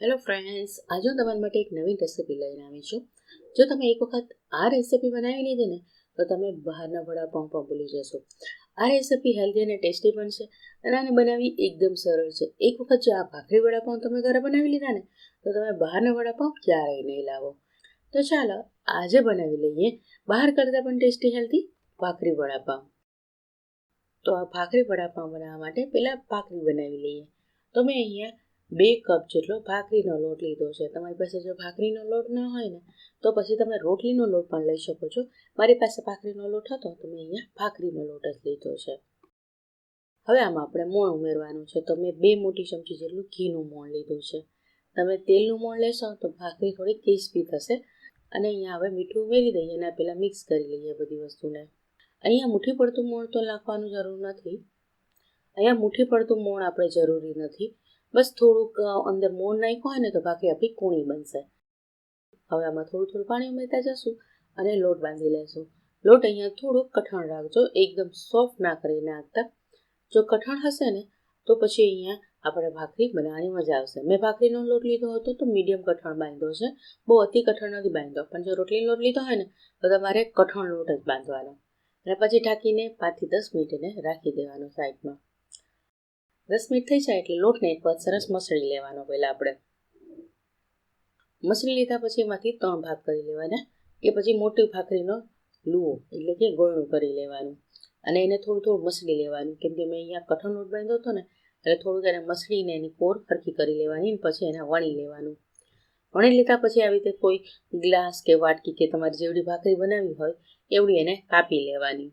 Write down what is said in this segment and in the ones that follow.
Hello friends આજે હું તમારા માટે એક નવી રેસીપી લઈને આવી છું. જો તમે એક વખત આ રેસીપી બનાવી લીધી ને, તો તમે બહારના વડાપાઉં પણ ભૂલી જશો. આ રેસીપી હેલ્ધી અને ટેસ્ટી પણ છે અને આને બનાવવી એકદમ સરળ છે. એક વખત જો આ ભાખરી વડાપાઉં તમે ઘરે બનાવી લીધા ને, તો તમે બહારના વડાપાઉં ક્યારેય નહીં લાવો. તો ચાલો, આજે બનાવી લઈએ બહાર કરતાં પણ ટેસ્ટી હેલ્ધી ભાખરી વડાપાઉં તો આ ભાખરી વડાપાઉં બનાવવા માટે પહેલાં ભાખરી બનાવી લઈએ. તો મેં અહીંયા બે કપ જેટલો ભાખરીનો લોટ લીધો છે. તમારી પાસે જો ભાખરીનો લોટ ન હોય ને, તો પછી તમે રોટલીનો લોટ પણ લઈ શકો છો. મારી પાસે ભાખરીનો લોટ હતો, તો મેં અહીંયા ભાખરીનો લોટ જ લીધો છે. હવે આમાં આપણે મોણ ઉમેરવાનું છે. તો મેં બે મોટી ચમચી જેટલું ઘીનું મોણ લીધું છે. તમે તેલનું મોણ લેશો તો ભાખરી થોડી ક્રિસ્પી થશે. અને અહીંયા હવે મીઠું ઉમેરી દઈએ અને પહેલાં મિક્સ કરી લઈએ બધી વસ્તુને. અહીંયા મુઠ્ઠી પડતું મોણ તો નાખવાનું જરૂર નથી. અહીંયા મુઠ્ઠી પડતું મોણ આપણે જરૂરી નથી. બસ થોડુંક અંદર મોણ નાખ્યું હોય ને તો ભાખરી આપણી કૂણી બનશે. હવે આમાં થોડું થોડું પાણી ઉમેરતા જશું અને લોટ બાંધી લેશું. લોટ અહીંયા થોડુંક કઠણ રાખજો, એકદમ સોફ્ટ ના કરી નાખતા. જો કઠણ હશે ને, તો પછી અહીંયા આપણે ભાખરી બનાવવાની મજા આવશે. મેં ભાખરીનો લોટ લીધો હતો તો મીડિયમ કઠણ બાંધ્યો છે. બહુ અતિ કઠણ નથી બાંધ્યો, પણ જો રોટલીનો લોટ લીધો હોય ને, તો તમારે કઠણ લોટ જ બાંધવાનો. અને પછી ઢાંકીને પાંચથી દસ મિનિટને રાખી દેવાનો સાઈડમાં દસ મિનિટ થઈ જાય એટલે લોટને એક વાર સરસ મસળી લેવાનો પહેલાં આપણે. મસળી લીધા પછી એમાંથી ત્રણ ભાગ કરી લેવાના. કે પછી મોટી ભાખરીનો લુઓ એટલે કે ગોળું કરી લેવાનું. અને એને થોડું થોડું મસળી લેવાનું. કેમ કે મેં અહીંયા કઠણ લોટ બાંધ્યો હતો ને, એટલે થોડુંક એને મસળીને એની કોર ફરખી કરી લેવાની અને પછી એને વણી લેવાનું. વણી લીધા પછી આવી રીતે કોઈ ગ્લાસ કે વાટકી કે તમારી જેવડી ભાખરી બનાવી હોય, એવડી એને કાપી લેવાની.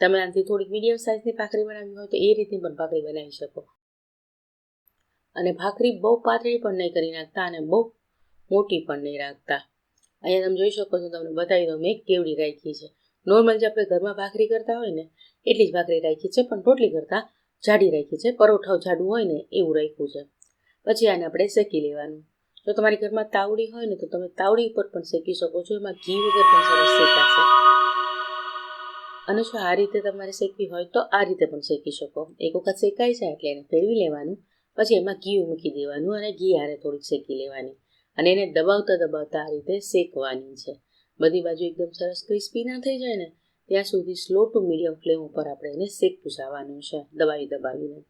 તમે આનાથી થોડીક મીડિયમ સાઇઝની ભાખરી બનાવવી હોય તો એ રીતની પણ ભાખરી બનાવી શકો. અને ભાખરી બહુ પાતળી પણ નહીં કરી નાખતા અને બહુ મોટી પણ નહીં રાખતા. અહીંયા તમે જોઈ શકો છો, તમને બતાવી દઉં મેં કેવડી રાખી છે. નોર્મલ જે આપણે ઘરમાં ભાખરી કરતા હોય ને, એટલી જ ભાખરી રાખી છે, પણ રોટલી કરતાં જાડી રાખી છે. પરોઠાઓ જાડું હોય ને એવું રાખ્યું છે. પછી આને આપણે શેકી લેવાનું. જો તમારી ઘરમાં તાવડી હોય ને, તો તમે તાવડી ઉપર પણ શેકી શકો છો. એમાં ઘી વગર પણ સરસ શેકાશે. અને જો આ રીતે તમારે શેકવી હોય તો આ રીતે પણ શેકી શકો. એક વખત શેકાઈ જાય એટલે એને ફેરવી લેવાનું. પછી એમાં ઘી મૂકી દેવાનું અને ઘી આરે થોડીક શેકી લેવાની. અને એને દબાવતા દબાવતા આ રીતે શેકવાની છે. બધી બાજુ એકદમ સરસ ક્રિસ્પી ના થઈ જાય ને, ત્યાં સુધી સ્લો ટુ મીડિયમ ફ્લેમ ઉપર આપણે એને શેક પૂછાવાનું છે, દબાવી દબાવીને.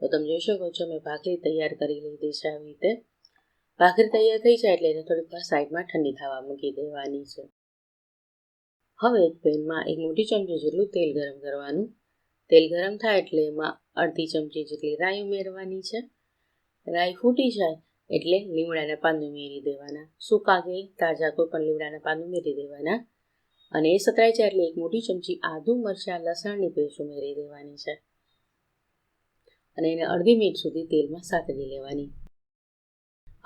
તો તમે જોઈ શકો છો, મેં ભાખરી તૈયાર કરી લીધી છે આવી રીતે. ભાખરી તૈયાર થઈ જાય એટલે એને થોડીક વાર સાઈડમાં ઠંડી થવા મૂકી દેવાની છે. હવે પેનમાં એક મોટી ચમચી જેટલું તેલ ગરમ કરવાનું. તેલ ગરમ થાય એટલે એમાં અડધી ચમચી જેટલી રાઈ ઉમેરવાની છે. રાઈ ફૂટી જાય એટલે લીમડાના પાન ઉમેરી દેવાના. સૂકા કે તાજા કોઈ પણ લીમડાના પાન ઉમેરી દેવાના. અને એ સતરાઈ જાય એટલે એક મોટી ચમચી આદુ, મરચાં, લસણની પેસ્ટ ઉમેરી દેવાની છે. અને એને અડધી મિનિટ સુધી તેલમાં સાતરી લેવાની.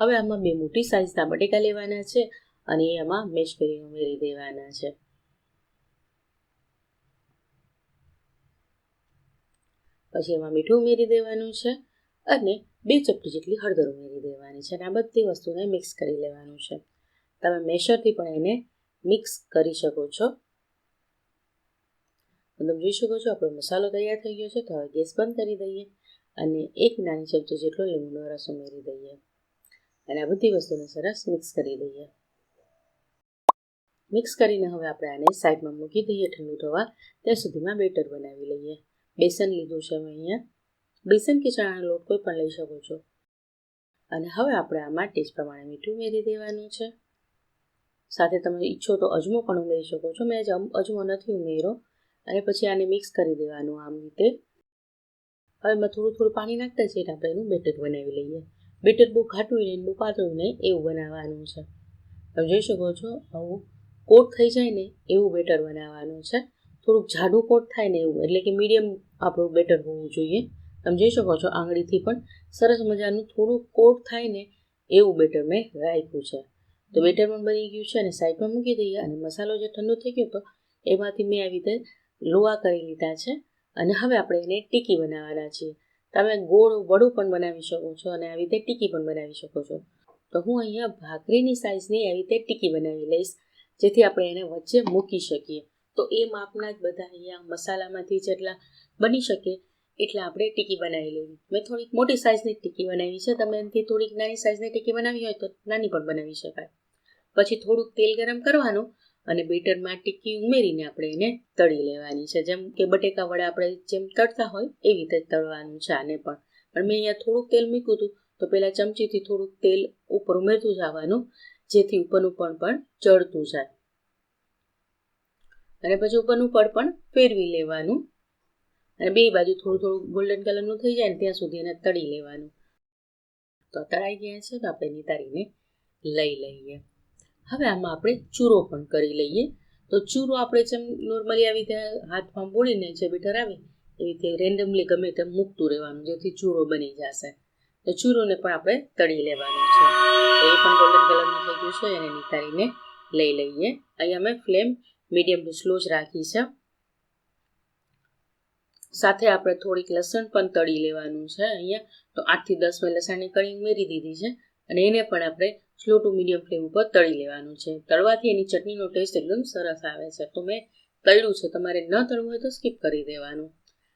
હવે આમાં બે મોટી સાઇઝના બટેકા લેવાના છે અને એ આમાં મેશ કરીને ઉમેરી દેવાના છે. પછી એમાં મીઠું ઉમેરી દેવાનું છે અને બે ચપટી જેટલી હળદર ઉમેરી દેવાની છે અને આ બધી વસ્તુને મિક્સ કરી લેવાનું છે. તમે મેશરથી પણ એને મિક્સ કરી શકો છો. તમે જોઈ શકો છો આપણો મસાલો તૈયાર થઈ ગયો છે તો હવે ગેસ બંધ કરી દઈએ અને એક નાની ચમચી જેટલો લીંબુનો રસ ઉમેરી દઈએ. અને આ બધી વસ્તુને સરસ મિક્સ કરી દઈએ. મિક્સ કરીને હવે આપણે આને સાઈડમાં મૂકી દઈએ ઠંડુ થવા. ત્યાં સુધીમાં બેટર બનાવી લઈએ. બેસન લીધું છે મેં અહીંયા. બેસન કે ચણાનો લોટ કોઈ પણ લઈ શકો છો. અને હવે આપણે આમાં ટેસ્ટ પ્રમાણે મીઠું ઉમેરી દેવાનું છે. સાથે તમે ઈચ્છો તો અજમો પણ ઉમેરી શકો છો. મેં અજમો નથી ઉમેર્યો. અને પછી આને મિક્સ કરી દેવાનું આમ રીતે. હવે મેં થોડું થોડું પાણી નાખતા જઈને આપણે એનું બેટર બનાવી લઈએ. બેટર બહુ ઘાટું નહીં બહુ પાતળું નહીં એવું બનાવવાનું છે. તમે જોઈ શકો છો, આવું કોટ થઈ જાય ને એવું બેટર બનાવવાનું છે. થોડુંક જાડું કોટ થાય ને એવું, એટલે કે મીડિયમ આપણું બેટર હોવું જોઈએ. તમે જોઈ શકો છો આંગળીથી પણ સરસ મજાનું થોડુંક કોટ થાય ને એવું બેટર મેં રાખ્યું છે. તો બેટર પણ બની ગયું છે અને સાઈડમાં મૂકી દઈએ અને મસાલો જે ઠંડો થઈ ગયો હતો, એમાંથી મેં આવી રીતે લોવા કરી લીધા છે અને હવે આપણે એને ટીકી બનાવવાના છીએ. તમે ગોળ, વડું પણ બનાવી શકો છો અને આવી રીતે ટીકી પણ બનાવી શકો છો. તો હું અહીંયા ભાખરીની સાઇઝની આવી રીતે ટીકી બનાવી લઈશ, જેથી આપણે એને વચ્ચે મૂકી શકીએ. તો એ માપના જ બધા અહીંયા મસાલામાંથી જેટલા બની શકે એટલે આપણે ટીકી બનાવી લેવી. મેં થોડીક મોટી સાઇઝની ટીકી બનાવી છે. તમે એનાથી થોડીક નાની સાઇઝની ટીકી બનાવી હોય તો નાની પણ બનાવી શકાય. પછી થોડુંક તેલ ગરમ કરવાનું અને બેટરમાં ટીકી ઉમેરીને આપણે એને તળી લેવાની છે. જેમ કે બટેકા વડા આપણે જેમ તળતા હોય એવી રીતે તળવાનું છે આને પણ. પણ મેં અહીંયા થોડુંક તેલ મૂક્યું હતું તો પહેલાં ચમચીથી થોડુંક તેલ ઉપર ઉમેરતું જવાનું, જેથી ઉપરનું પણ પણ ચડતું જાય. અને પછી ઉપરનું પડ પણ ફેરવી લેવાનું. અને બે બાજુ થોડું થોડું ગોલ્ડન કલરનું થઈ જાય ને ત્યાં સુધી એને તળી લેવાનું. તો તળાઈ ગયા છે તો આપણે નિતારીને લઈ લઈએ. હવે આમાં આપણે ચૂરો પણ કરી લઈએ. તો ચૂરો આપણે જેમ નોર્મલી આવી રીતે હાથમાં બોળીને જે બેટર આવે, એવી રીતે રેન્ડમલી ગમે તેમ મૂકતું રહેવાનું, જેથી ચૂરો બની જશે. તો ચૂરોને પણ આપણે તળી લેવાનું છે. એ પણ ગોલ્ડન કલરનું થઈ ગયું છે, એને નિતારીને લઈ લઈએ. અહીંયા મેં ફ્લેમ મીડિયમ ટુ સ્લો જ રાખી છે. સાથે આપણે થોડીક લસણ પણ તળી લેવાનું છે અહીંયા. તો આઠથી દસ મેં લસણની કળી ઉમેરી દીધી છે અને એને પણ આપણે સ્લો ટુ મીડિયમ ફ્લેમ ઉપર તળી લેવાનું છે. તળવાથી એની ચટણીનો ટેસ્ટ એકદમ સરસ આવે છે. તો મેં તળ્યું છે. તમારે ન તળવું હોય તો સ્કીપ કરી દેવાનું.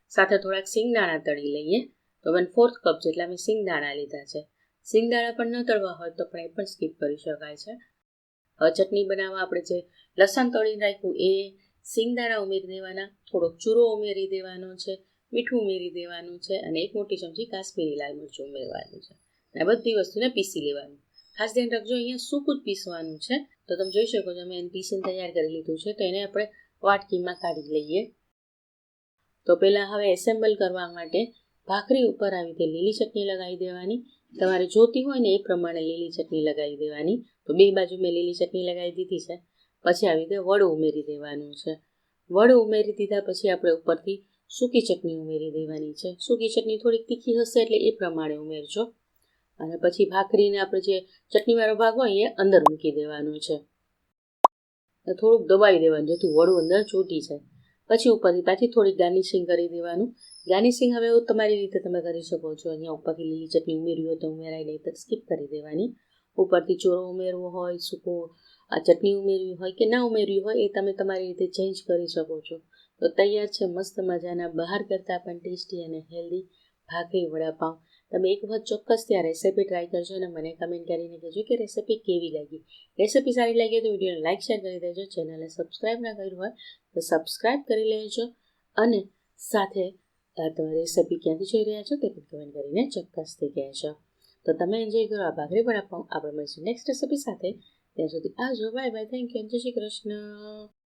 સાથે થોડાક સિંગદાણા તળી લઈએ. તો વન ફોર્થ કપ જેટલા મેં સિંગદાણા લીધા છે. સિંગદાણા પણ ન તળવા હોય તો પણ એ પણ સ્કીપ કરી શકાય છે. ચટણી બનાવવા આપણે જે લસણ તળી રાખ્યું એ સિંગદાણા ઉમેરી દેવાના, થોડોક ચૂરો ઉમેરી દેવાનો છે, મીઠું ઉમેરી દેવાનું છે અને એક મોટી ચમચી કાશ્મીરી લાલ મરચું ઉમેરવાનું છે. અને બધી વસ્તુને પીસી લેવાનું. ખાસ ધ્યાન રાખજો, અહીંયા સૂકું જ પીસવાનું છે. તો તમે જોઈ શકો છો, મેં એને પીસીને તૈયાર કરી લીધું છે, તો એને આપણે વાટકીમાં કાઢી લઈએ. તો પહેલાં હવે એસેમ્બલ કરવા માટે ભાખરી ઉપર આવી રીતે લીલી ચટણી લગાવી દેવાની. તમારે જોતી હોય ને એ પ્રમાણે લીલી ચટણી લગાવી દેવાની. તો બે બાજુ મેં લીલી ચટણી લગાવી દીધી છે. પછી આવી રીતે વડું ઉમેરી દેવાનું છે. વડું ઉમેરી દીધા પછી આપણે ઉપરથી સૂકી ચટણી ઉમેરી દેવાની છે. સૂકી ચટણી થોડીક તીખી હશે એટલે એ પ્રમાણે ઉમેરજો. અને પછી ભાખરીને આપણે જે ચટણીવાળો ભાગ હોય એ અંદર મૂકી દેવાનું છે. થોડુંક દબાવી દેવાનું, જેથી વડું અંદર ચોટી જાય. પછી ઉપરથી પાછી થોડીક ગાર્નિશિંગ કરી દેવાનું. ગાર્નિશિંગ હવે તમારી રીતે તમે કરી શકો છો. અહીંયા ઉપરથી લીલી ચટણી ઉમેરવી હોય તો ઉમેરાય નહીં, તો સ્કીપ કરી દેવાની. ઉપરથી ચોરો ઉમેરવો હોય, સૂકો આ ચટણી ઉમેરવી હોય કે ના ઉમેરવી હોય એ તમે તમારી રીતે ચેન્જ કરી શકો છો. તો તૈયાર છે મસ્ત મજાના બહાર કરતાં પણ ટેસ્ટી અને હેલ્ધી ભાખરી વડાપાઉં તમે એક વખત ચોક્કસ ત્યાં રેસીપી ટ્રાય કરજો અને મને કમેન્ટ કરીને કહેજો કે રેસીપી કેવી લાગી. રેસીપી સારી લાગી તો વિડીયોને લાઇક શેર કરી દેજો. ચેનલને સબસ્ક્રાઈબ ના કર્યું હોય તો સબસ્ક્રાઈબ કરી લેજો અને સાથે તમે રેસીપી ક્યાંથી જોઈ રહ્યા છો તે પણ કમેન્ટ કરીને ચોક્કસથી કહેજો. તો તમે એન્જોય કરો આ ભાખરી વડાપાઉં આપણે મળીશું નેક્સ્ટ રેસીપી સાથે. ત્યાં સુધી આવજો બાય બાય થેન્ક યુ જય શ્રી કૃષ્ણ